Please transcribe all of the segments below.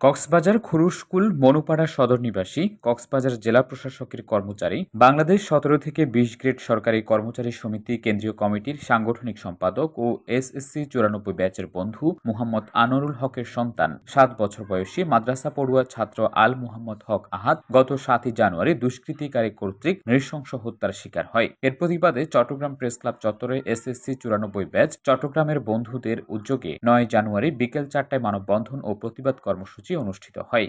কক্সবাজার খুরুশকুল মনুপাড়া সদর নিবাসী, কক্সবাজার জেলা প্রশাসকের কর্মচারী, বাংলাদেশ সতেরো থেকে বিশ গ্রেড সরকারি কর্মচারী সমিতি কেন্দ্রীয় কমিটির সাংগঠনিক সম্পাদক ও এসএসসি চুরানব্বই ব্যাচের বন্ধু মুহাম্মদ আনোয়ারুল হকের সন্তান। সাত বছর বয়সী মাদ্রাসা পড়ুয়া ছাত্র আল মুহাম্মদ হক আহাদ গত সাতই জানুয়ারি দুষ্কৃতিকারী কর্তৃক নৃশংস হত্যার শিকার হয়। এর প্রতিবাদে চট্টগ্রাম প্রেস ক্লাব চত্বরে এসএসসি চুরানব্বই ব্যাচ চট্টগ্রামের বন্ধুদের উদ্যোগে নয় জানুয়ারি বিকেল চারটায় মানববন্ধন ও প্রতিবাদ কর্মসূচি অনুষ্ঠিত হয়।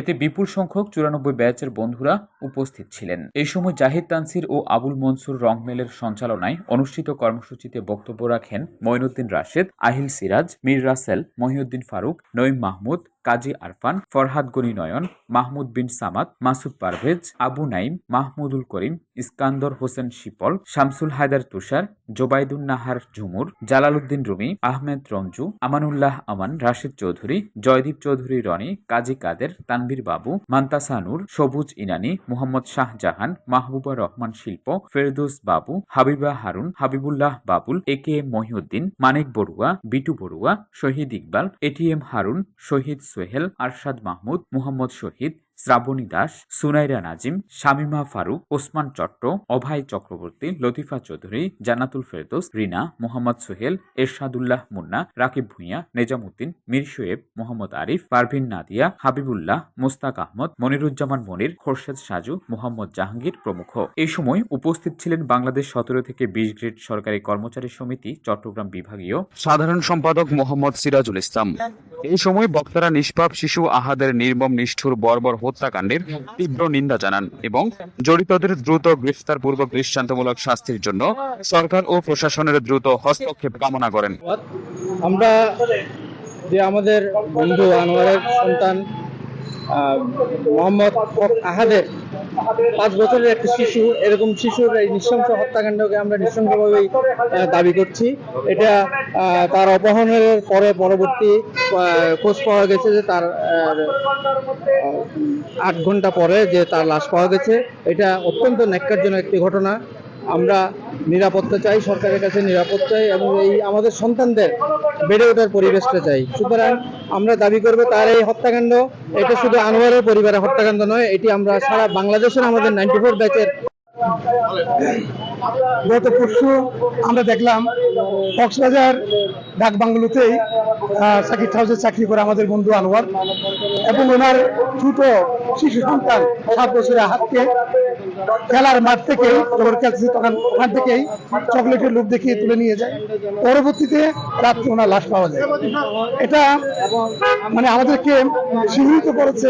এতে বিপুল সংখ্যক চুরানব্বই ব্যাচের বন্ধুরা উপস্থিত ছিলেন। এই সময় জাহিদ তানসির ও আবুল মনসুর রংমেলের সঞ্চালনায় অনুষ্ঠিত কর্মসূচিতে বক্তব্য রাখেন মঈনুদ্দিন রাশেদ, আহিল সিরাজ, মীর রাসেল, মহিউদ্দিন ফারুক, নঈম মাহমুদ কাজী আরফান, ফরহাদ গনি নয়ন, মাহমুদ বিন সামাদ, মাসুদ পারভেজ, আবু নাইম মাহমুদুল করিম, ইস্কান্দর হোসেন শিপল, শামসুল হায়দার তুষার জোবাইদুন নাহার ঝুমুর, জালালউদ্দিন রুমি, আহমেদ রঞ্জু, আমানুল্লাহ আমান, রাশিদ চৌধুরী, জয়দীপ চৌধুরী রনি, কাজী কাদের, তানভীর বাবু মান্তাসানুর সবুজ Inani, Mohammad Shahjahan, Mahbuba Rahman Shilpo, Ferdous Babu, Habiba Harun, Habibullah Babul, A K M Mohiuddin, Manik Barua, Bitu Barua, Shahid Iqbal ATM Harun, Shahid Sohel Arshad Mahmud Mohammad Shahid Shraboni Das, Sunaira Nazim, Shamima Faruk, Osman চট্ট, Abhoy Chakraborty, Latifa Chowdhury, Jannatul Ferdous, Rina, Mohammad Sohel, Ershadullah Munna, Rakib Bhuiyan, Nezamuddin, Mir Shoaib, Mohammad Arif, Parvin Nadia, Habibullah, Mostak Ahmed, Moniruzzaman Monir, Khorshed Saju, Mohammad Jahangir প্রমুখ। এই সময় উপস্থিত ছিলেন বাংলাদেশ সতেরো থেকে বিশ grade সরকারি কর্মচারী সমিতি, চট্টগ্রাম বিভাগীয় সাধারণ সম্পাদক মোহাম্মদ সিরাজুল ইসলাম। এই সময় বক্তারা নিষ্পাপ শিশু আহাদের নির্মম নিষ্ঠুর বর্বর হত্যাকাণ্ডের তীব্র নিন্দা জানান এবং জড়িতদের দ্রুত গ্রেফতার পূর্বক দৃষ্টান্তমূলক শাস্তির জন্য সরকার ও প্রশাসনের দ্রুত হস্তক্ষেপ কামনা করেন। আমরা যে আমাদের বন্ধু আনোয়ারের সন্তান মোহাম্মদ আহাদের পাঁচ বছরের একটি শিশু এরকম শিশুর এই নৃশংস হত্যাকাণ্ডকে আমরা নৃশংসভাবেই আহ, দাবি করছি। এটা তার অপহরণের পরে পরবর্তী খোঁজ পাওয়া গেছে যে তার আট ঘণ্টা পরে যে তার লাশ পাওয়া গেছে, এটা অত্যন্ত ন্যাক্কারজনক একটি ঘটনা। আমরা নিরাপত্তা চাই, সরকারের কাছে নিরাপত্তা চাই এবং এই আমাদের সন্তানদের বেড়ে ওঠার পরিবেশটা চাই। সুতরাং আমরা দাবি করব তার এই হত্যাকাণ্ড, এটা শুধু আনোয়ারের পরিবারের হত্যাকাণ্ড নয়, এটি আমরা সারা বাংলাদেশের আমাদের নাইনটি ফোর ব্যাচের গত পরশু আমরা দেখলাম কক্সবাজার, ডাক বাংলোতেই সাকিব হাউসে চাকরি করে আমাদের বন্ধু আনোয়ার এবং ওনার ছোট শিশু সন্তান সাত বছরের হাতকে খেলার মাঠ থেকে ওখান থেকেই চকলেটের লোভ দেখিয়ে তুলে নিয়ে যায়। পরবর্তীতে রাত্রে ওনার লাশ পাওয়া যায়। এটা মানে আমাদেরকে শিহরিত করেছে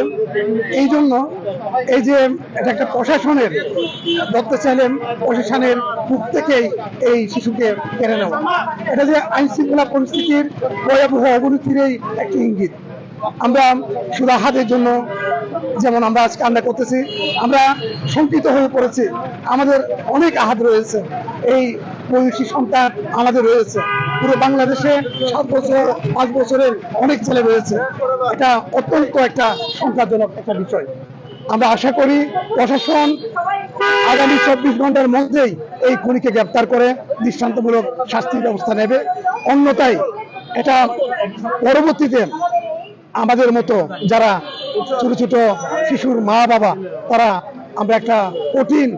এই জন্য এই যে এটা একটা প্রশাসনের ধরতে চাইলেন প্রশাসনের মুখ থেকেই এই শিশুকে কেড়ে নেওয়া। এটা যে আইন শৃঙ্খলা পরিস্থিতির ভয়াবহ অবনতির এই একটি ইঙ্গিত। আমরা শুধু হাতের জন্য যেমন আমরা আজকে কান্না করতেছি, আমরা শঙ্কিত হয়ে পড়েছি। আমাদের অনেক আহাত রয়েছে। এই বয়সী সন্তান আমাদের রয়েছে। পুরো বাংলাদেশে সাত বছর, পাঁচ বছরের অনেক ছেলে রয়েছে। এটা অত্যন্ত একটা সংখ্যাজনক একটা বিষয়। আমরা আশা করি প্রশাসন আগামী চব্বিশ ঘণ্টার মধ্যেই এই খুনিকে গ্রেপ্তার করে দৃষ্টান্তমূলক শাস্তির ব্যবস্থা নেবে। অন্যথায় এটা পরবর্তীতে আমাদের মতো যারা ছোট ছোট শিশুর মা বাবা তারা আমরা একটা কঠিন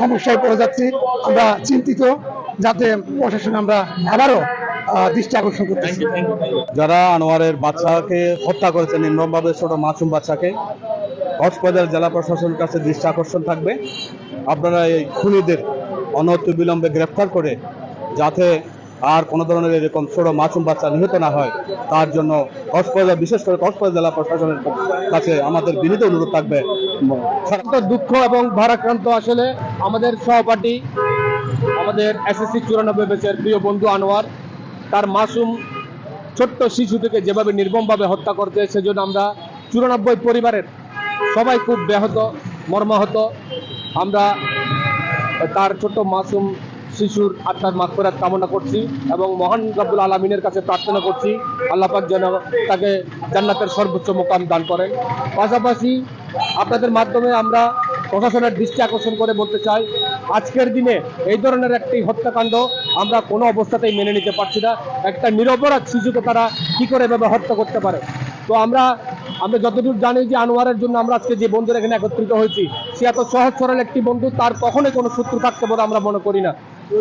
সমস্যায় পড়ে যাচ্ছি। আমরা চিন্তিত, যাতে প্রশাসন আমরা আবারও দৃষ্টি আকর্ষণ করতেছি। যারা আনোয়ারের বাচ্চাকে হত্যা করেছে নির্মমভাবে ছোট মাসুম বাচ্চাকে কক্সবাজার জেলা প্রশাসনের কাছে দৃষ্টি আকর্ষণ থাকবে। আপনারা এই খুনিদের অনতি বিলম্বে গ্রেফতার করে যাতে আর কোনো ধরনের এরকম ছোট মাসুম বাচ্চা নিহত না হয়, তার জন্য কক্সবাজার, বিশেষ করে কক্সবাজার জেলা প্রশাসনের কাছে আমাদের বিনীত অনুরোধ থাকবে। দুঃখ এবং ভারাক্রান্ত আসলে আমাদের সহপাঠী, আমাদের এসএসসি চুরানব্বই বেচের প্রিয় বন্ধু আনোয়ার, তার মাসুম ছোট্ট শিশু থেকে যেভাবে নির্মমভাবে হত্যা করতে সেজন্য আমরা চুরানব্বই পরিবারের সবাই খুব ব্যাহত, মর্মাহত। আমরা তার ছোট্ট মাসুম শিশুর আত্মার মাগফিরাত কামনা করছি এবং মহান রাব্বুল আলমিনের কাছে প্রার্থনা করছি, আল্লাহ পাক যেন তাকে জান্নাতের সর্বোচ্চ মোকাম দান করেন। পাশাপাশি আপনাদের মাধ্যমে আমরা প্রশাসনের দৃষ্টি আকর্ষণ করে বলতে চাই, আজকের দিনে এই ধরনের একটি হত্যাকাণ্ড আমরা কোনো অবস্থাতেই মেনে নিতে পারছি না। একটা নিরপরাধ শিশুকে তারা কি করে এভাবে হত্যা করতে পারে? তো আমরা আমরা যতদূর জানি যে আনোয়ারের জন্য আমরা আজকে যে বন্ধুরা এখানে একত্রিত হয়েছি, সে এত সহজ সরল একটি বন্ধু, তার কখনোই কোনো শত্রু থাকতে বলে আমরা মনে করি না।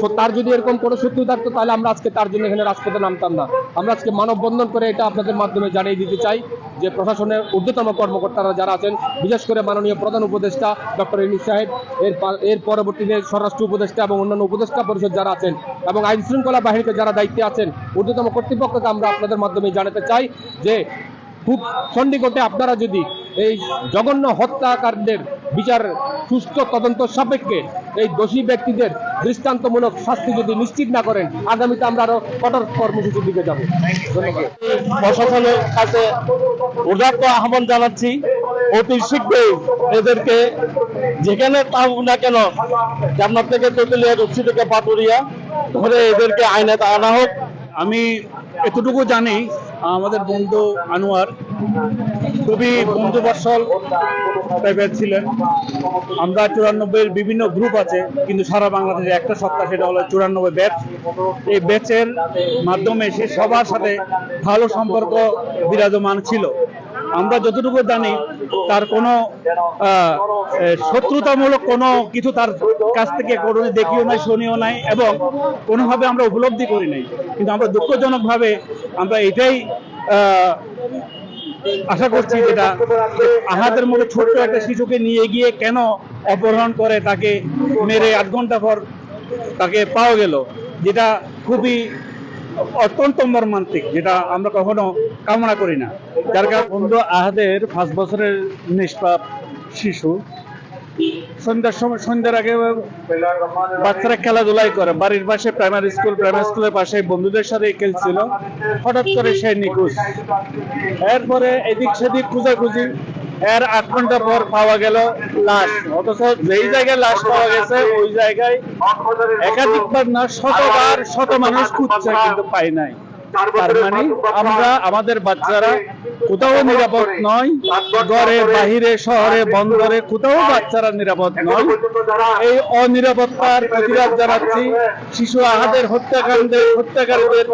তো তার যদি এরকম কোনো শত্রু থাকতো, তাহলে আমরা আজকে তার জন্য এখানে রাজপথে নামতাম না। আমরা আজকে মানববন্ধন করে এটা আপনাদের মাধ্যমে জানিয়ে দিতে চাই যে প্রশাসনের ঊর্ধ্বতম কর্মকর্তারা যারা আছেন, বিশেষ করে মাননীয় প্রধান উপদেষ্টা ডক্টর ইনিস সাহেব, এর এর পরবর্তীতে স্বরাষ্ট্র উপদেষ্টা এবং অন্যান্য উপদেষ্টা পরিষদ যারা আছেন এবং আইন শৃঙ্খলা বাহিনীতে যারা দায়িত্বে আছেন, ঊর্ধ্বতম কর্তৃপক্ষকে আমরা আপনাদের মাধ্যমে জানাতে চাই যে খুব সন্নিকটে আপনারা যদি এই জঘন্য হত্যাকাণ্ডের বিচার সুস্থ তদন্ত সাপেক্ষে এই দোষী ব্যক্তিদের দৃষ্টান্তমূলক শাস্তি যদি নিশ্চিত না করেন আগামীতে আমরা আরও কঠোর কর্মসূচির দিকে যাব। প্রশাসনের কাছে উদাত্ত আহ্বান জানাচ্ছি অতি শীঘ্রই এদেরকে যেখানে পাব না কেন জান্নাত থেকে তেতুলিয়া রুচি থেকে পাতুরিয়া ধরে এদেরকে আইনে আনা হোক। আমি এতটুকু জানি আমাদের বন্ধু আনোয়ার খুবই বন্ধুবৎসল টাইপের ছিলেন। আমরা চুরানব্বইয়ের বিভিন্ন গ্রুপ আছে, কিন্তু সারা বাংলাদেশে একটা সত্তা, সেটা হলো চুরানব্বই ব্যাচ এই ব্যাচের মাধ্যমে সে সবার সাথে ভালো সম্পর্ক বিরাজমান ছিল। আমরা যতটুকু জানি, তার কোনো শত্রুতামূলক কোনো কিছু তার কাছ থেকে কোনো দেখিও নাই, শুনিও নাই, এবং কোনোভাবে আমরা উপলব্ধি করি নাই। কিন্তু আমরা দুঃখজনকভাবে আমরা এটাই আশা করছি যেটা আহাদের মতো ছোট্ট একটা শিশুকে নিয়ে গিয়ে কেন অপহরণ করে তাকে মেরে আধ ঘণ্টা পর তাকে পাওয়া গেল, যেটা খুবই অত্যন্ত মর্মান্তিক, যেটা আমরা কখনো কামনা করি না। যার কারণে বন্ধু আহাদের পাঁচ বছরের নিষ্পাপ শিশু, সন্ধ্যার সময় সন্ধ্যার আগে বাচ্চারা খেলাধুলাই করে। বাড়ির পাশে প্রাইমারি স্কুল প্রাইমারি স্কুলের পাশে বন্ধুদের সাথে খেলছিল। হঠাৎ করে সে নিখোঁজ। এরপরে এদিক সেদিক খুঁজাখুঁজি এর আট ঘণ্টা পর পাওয়া গেল লাশ। অথচ যেই জায়গায় লাশ পাওয়া গেছে, ওই জায়গায় একাধিকবার না, শতবার শত মানুষ খুঁজছে, কিন্তু পাই নাই। তার মানে আমরা, আমাদের বাচ্চারা কোথাও নিরাপদ নয় ঘরে বাহিরে শহরে বন্দরে কোথাও বাচ্চারা নিরাপদ নয়। এই অনিরাপত্তার প্রতিবাদ জানাচ্ছি। শিশু আহাদের হত্যাকাণ্ডের হত্যাকারীদের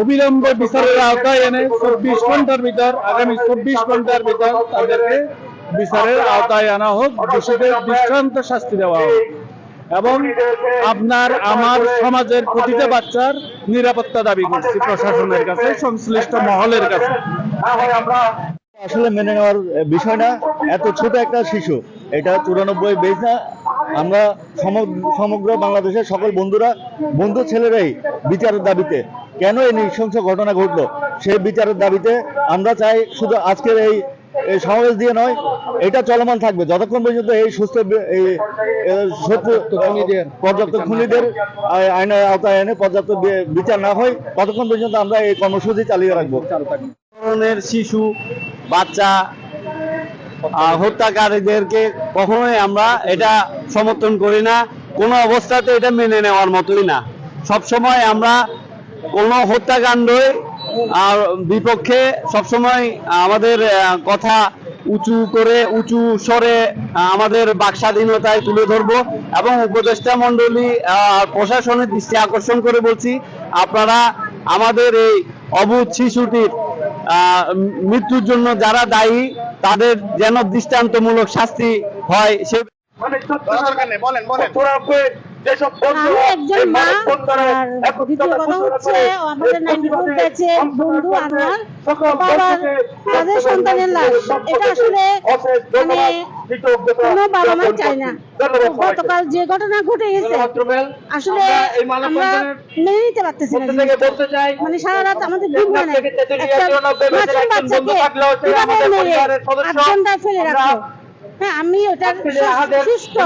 অবিলম্বে বিচারের আওতায় এনে চব্বিশ ঘণ্টার ভিতর আগামী চব্বিশ ঘণ্টার ভিতর তাদেরকে বিচারের আওতায় আনা হোক দোষীদের দৃষ্টান্ত শাস্তি দেওয়া হোক। এবং আপনার আমার সমাজের প্রতিটা বাচ্চার নিরাপত্তা দাবি করছি প্রশাসনের কাছে সংশ্লিষ্ট মহলের কাছে। আসলে মেনে নেওয়ার বিষয় না এত ছোট একটা শিশু এটা চুরানব্বই বেজ না আমরা সমগ্র বাংলাদেশের সকল বন্ধুরা বন্ধু ছেলেরাই বিচারের দাবিতে কেন এই নৃশংস ঘটনা ঘটলো? সেই বিচারের দাবিতে আমরা চাই শুধু আজকের এই এই সমাবেশ দিয়ে নয় এটা চলমান থাকবে। যতক্ষণ পর্যন্ত এই সুস্থ এই পর্যাপ্ত খুনিদের আই- আইনের আওতায় এনে পর্যাপ্ত বিচার না হয় ততক্ষণ পর্যন্ত আমরা এই কর্মসূচি চালিয়ে রাখব। ধরনের শিশু বাচ্চা হত্যাকারীদেরকে কখনোই আমরা এটা সমর্থন করি না। কোনো অবস্থাতে এটা মেনে নেওয়ার মতোই না। সব সময় আমরা কোনো হত্যাকাণ্ডই আর বিপক্ষে সবসময় আমাদের কথা উঁচু করে উঁচু স্বরে আমাদের বাক স্বাধীনতায় তুলে ধরবো এবং উপদেষ্টা মন্ডলী আহ, প্রশাসনের দৃষ্টি আকর্ষণ করে বলছি আপনারা আমাদের এই অবুধ শিশুটির মৃত্যুর জন্য যারা দায়ী তাদের যেন দৃষ্টান্তমূলক শাস্তি হয় সে আমি একজন মা আর দ্বিতীয় কথা হচ্ছে আমাদের নাইনটি ফোর ব্যাচের বন্ধু আনোয়ার বাবার তাদের সন্তানের লাশ। এটা আসলে মানে কোনো বাবা মা চায় না। গতকাল যে ঘটনা ঘটে গেছে আসলে আমরা মেনে নিতে পারতেছি না মানে সারা রাত আমাদের ঘুম হয় না। একটা বাচ্চাকে কীভাবে মেরে আট ঘন্টায় ফেলে রাখল? হ্যাঁ আমি ওটার সুস্থ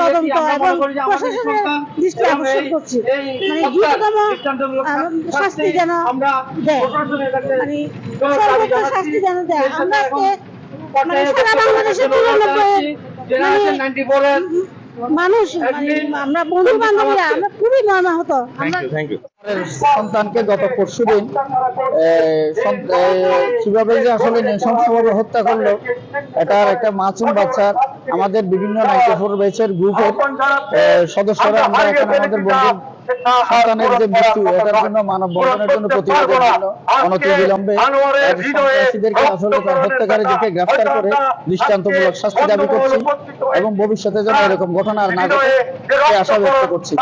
তদন্ত এবং প্রশাসনের দৃষ্টি আকর্ষণ করছি। মানে দ্রুততম শাস্তি যেন দেয়। মানে সর্বোচ্চ শাস্তি যেন দেয়। আমরা মানে সারা বাংলাদেশে মানুষ আমরা বন্ধু বান্ধবীরা আমরা খুবই মর্মাহত। আমরা সন্তানকে গত পরশু দিন কীভাবে যে আসলে নৃশংসভাবে হত্যা করল এটার একটা মাসুম বাচ্চা আমাদের বিভিন্ন ব্যাচের গ্রুপের আহ, সদস্যরা আমরা এখানে আমাদের বন্ধু সন্তানের যে মৃত্যু এটার জন্য মানব বন্ধনের জন্য প্রতিবাদের জন্য অনতি বিলম্বে আর সন্ত্রাসীদেরকে আসলে তার হত্যাকারীদেরকে গ্রেফতার করে দৃষ্টান্তমূলক শাস্তি দাবি করছি এবং ভবিষ্যতে যেন এরকম ঘটনা আর না ঘটে আশা ব্যক্ত করছি।